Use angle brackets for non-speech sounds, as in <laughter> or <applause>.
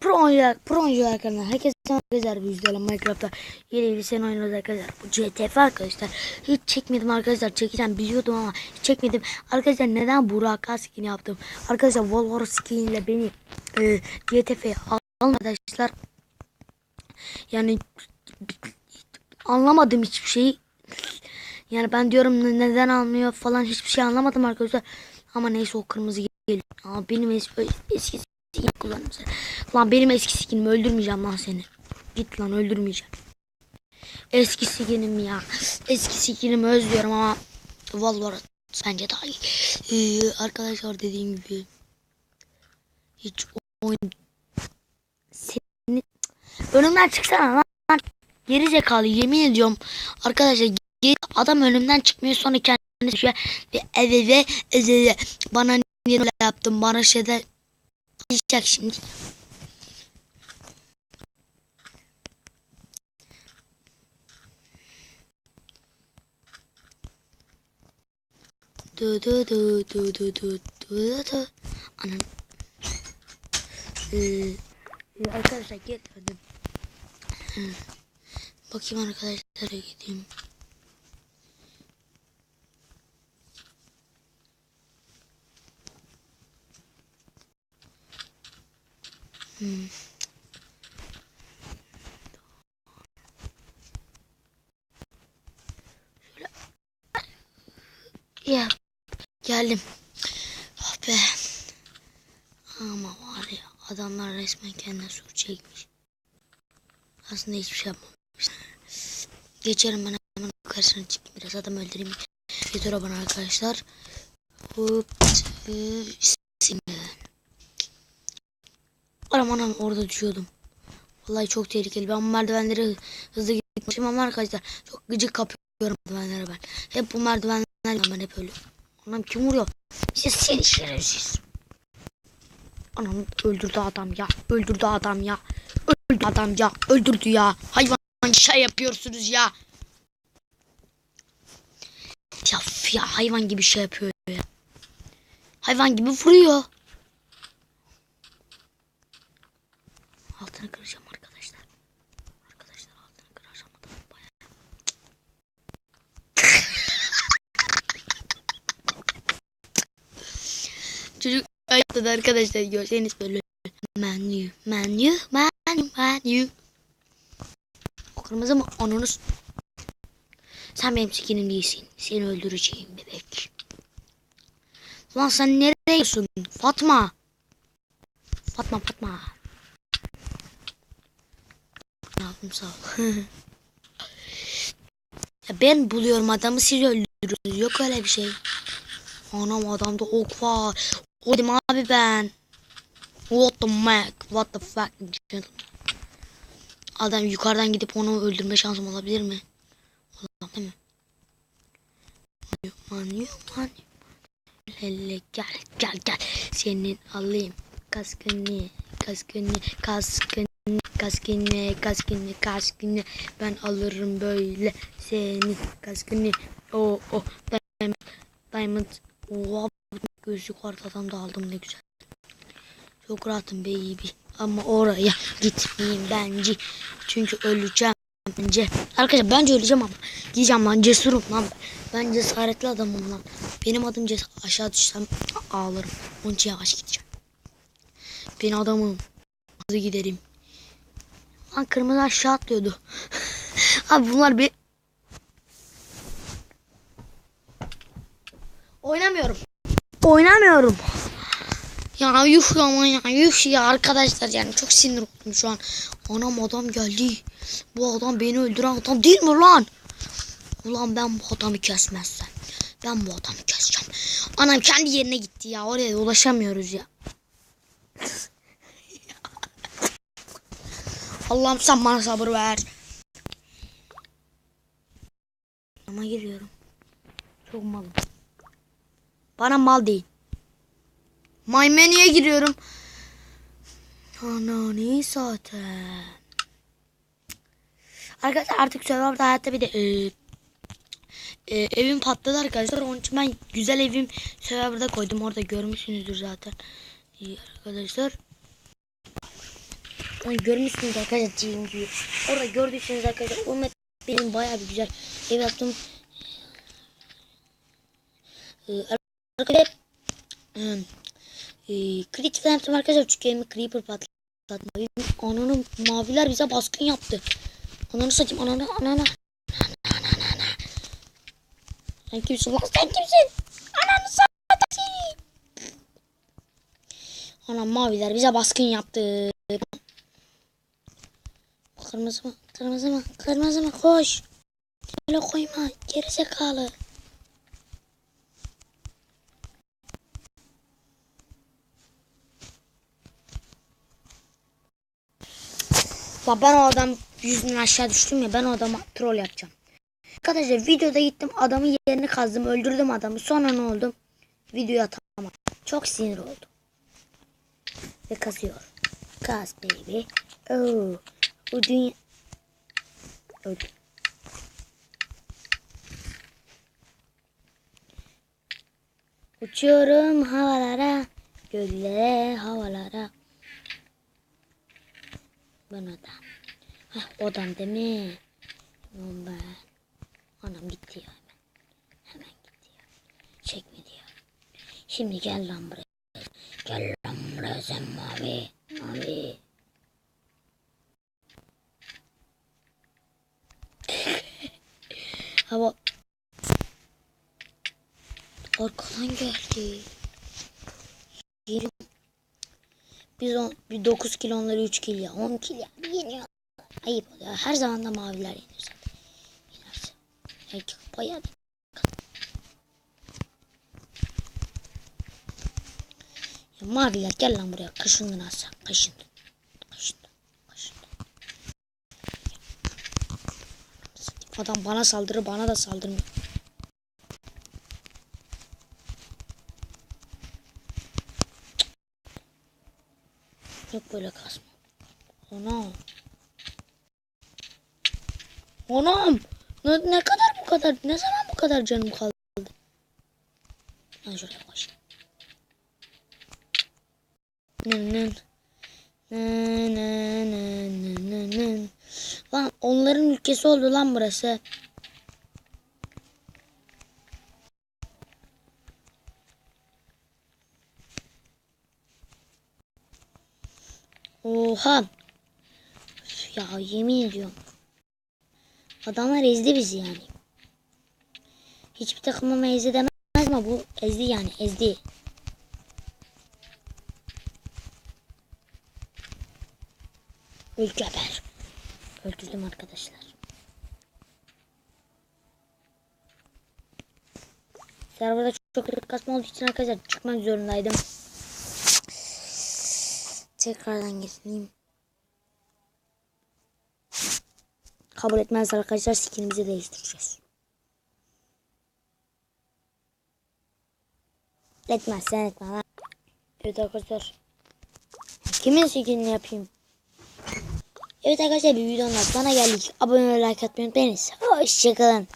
Pro oyuncular, pro oyuncular kanalına herkese arkadaşlar bu yüzden Minecraft'ta yeni bir sene oynuyoruz arkadaşlar. Bu CTF arkadaşlar. Hiç çekmedim arkadaşlar. Çekeceğim biliyordum ama hiç çekmedim. Arkadaşlar neden Burak skin yaptım? Arkadaşlar Wolver skin ile beni e, CTF'ye alın arkadaşlar. Yani anlamadım hiçbir şeyi. Yani ben diyorum neden almıyor falan hiçbir şey anlamadım arkadaşlar. Ama neyse o kırmızı geliyor. Ama benim es eski skin kullanırım seni. Lan benim eski skinimi öldürmeyeceğim lan seni. Git lan öldürmeyeceğim. Eski skinim ya. Eski skinimi özlüyorum ama Valorant bence daha iyi. Ee, arkadaşlar dediğim gibi hiç oyun seni önümden çıksana lan. Geri zekalı yemin ediyorum. Arkadaşlar adam önümden çıkmıyor sonra kendini düşüyor. Ve eve ve bana niye öyle yaptın bana şeyler diyecek şimdi. Du du du du du du du du Anam. Ee, arkadaşlar. Hı. Bakayım arkadaşlara gideyim. Hmm. Ya geldim. Ah be. Ama var ya adamlar resmen kendine sur çekmiş. Aslında hiçbir şey yapmamış. Geçerim ben hemen karşısına çıkayım biraz adam öldüreyim. Yeter bana arkadaşlar. Hop. Aram anam orada düşüyordum. Vallahi çok tehlikeli. Ben bu merdivenleri hızlı gitmişim ama arkadaşlar çok gıcık kapıyorum merdivenlere ben. Hep bu merdivenler ben hep ölüyorum. Anam kim vuruyor? Siz seni şerefsiz. Anam öldürdü adam ya. Öldürdü adam ya. Öldürdü adam ya. Öldürdü ya. Hayvan şey yapıyorsunuz ya. Ya, ya hayvan gibi şey yapıyor ya. Hayvan gibi vuruyor. Altını kıracağım arkadaşlar. Arkadaşlar altını kıracağım bayağı. <laughs> Çocuk ayıpladı arkadaşlar görseniz böyle. Menu, menu, menu, menu. O kırmızı mı? Onunuz. Sen benim skinim değilsin. Seni öldüreceğim bebek. Lan sen nereye gidiyorsun? Fatma. Fatma, Fatma. Yapayım sağ ol. <laughs> ben buluyorum adamı siz öldürüyorsunuz. Yok öyle bir şey. Anam adamda ok var. O dedim abi ben. What the mac? What the fuck? Adam yukarıdan gidip onu öldürme şansım olabilir mi? Olamaz değil mi? Manyu, manyu. Hele gel, gel, gel. Senin alayım. Kaskını, kaskını, kaskını, kaskını, kaskını, kaskını. Ben alırım böyle senin kaskını. O, o, diamond, diamond. Oha, gözlük kartadan da aldım ne güzel. Çok rahatım baby. Ama oraya gitmeyeyim bence. Çünkü öleceğim bence. Arkadaşlar bence öleceğim ama. Diyeceğim lan cesurum lan. Ben cesaretli adamım lan. Benim adım cesur. Aşağı düşsem ağlarım. Onun için yavaş gideceğim. Ben adamım. Hızlı giderim. Lan kırmızı aşağı atlıyordu. <laughs> Abi bunlar bir... Oynamıyorum. Oynamıyorum. Ya yuh ama ya yuh ya arkadaşlar yani çok sinir oldum şu an. Anam adam geldi. Bu adam beni öldüren adam değil mi lan? Ulan ben bu adamı kesmezsem. Ben bu adamı keseceğim. Anam kendi yerine gitti ya. Oraya ulaşamıyoruz ya. Allah'ım sen bana sabır ver. Ama giriyorum. Çok malım. Bana mal değil. My menüye giriyorum. Ana ne zaten. Arkadaşlar artık serverda hayatta bir de e, e, evim patladı arkadaşlar. Onun için ben güzel evim serverda koydum. Orada görmüşsünüzdür zaten. İyi arkadaşlar. Hani görmüşsünüz arkadaşlar TNG'yi. Orada gördüyseniz arkadaşlar o map benim bayağı bir güzel ev yaptım. Ee, arkadaşlar e, e, Crit falan yaptım arkadaşlar. Çünkü elimi Creeper patlatmayı. Ananın maviler bize baskın yaptı. Ananı satayım ananı ananı. Sen kimsin lan sen kimsin? Ananı satayım. Anam maviler bize baskın yaptı. Kırmızı mı? Kırmızı mı? Kırmızı mı? Koş. Öyle koyma. Gerizekalı. Ya ben o adam yüzünden aşağı düştüm ya ben o adama troll yapacağım. Arkadaşlar videoda gittim adamın yerini kazdım öldürdüm adamı sonra ne oldu? Videoyu atamadım. Çok sinir oldum. Ve kasıyor. Kas baby. Oh. Bu dünya... Öldüm. Uçuyorum havalara, göllere, havalara. Ben adam. Hah, odam değil mi? Ben. Anam gitti ya hemen. Hemen gitti ya. Çekme diyor. Şimdi gel lan buraya. Gel lan buraya sen mavi. Mavi. Hava. Arkadan geldi. Yerim. Biz on, bir 9 kilo onları 3 kilo ya. 10 kilo ya. Yeniyor. Ayıp oluyor. Her zaman da maviler yeniyor zaten. Yenerse. Erkek bayağı maviler gel lan buraya. Kaşındın Hasan. Kaşındın. Kaşındın. Adam bana saldırır bana da saldırmıyor. Yok böyle kasma. Anam. Anam. Ne, ne kadar bu kadar? Ne zaman bu kadar canım kaldı? Ben şuraya. Nın nın nın nın nın nın. Lan onların ülkesi oldu lan burası. Oha. Ya yemin ediyorum. Adamlar ezdi bizi yani. Hiçbir takımıma ezdi demez ama bu ezdi yani ezdi. Öl geber. Öldürdüm arkadaşlar. Serverda çok, çok kasma olduğu için arkadaşlar çıkmak zorundaydım. Tekrardan getireyim. Kabul etmez arkadaşlar skinimizi değiştireceğiz. Etmez sen etme lan. Evet arkadaşlar. Kimin skinini yapayım? Evet arkadaşlar bir videonun sonuna geldik. Abone olmayı like atmayı unutmayınız. Hoşçakalın.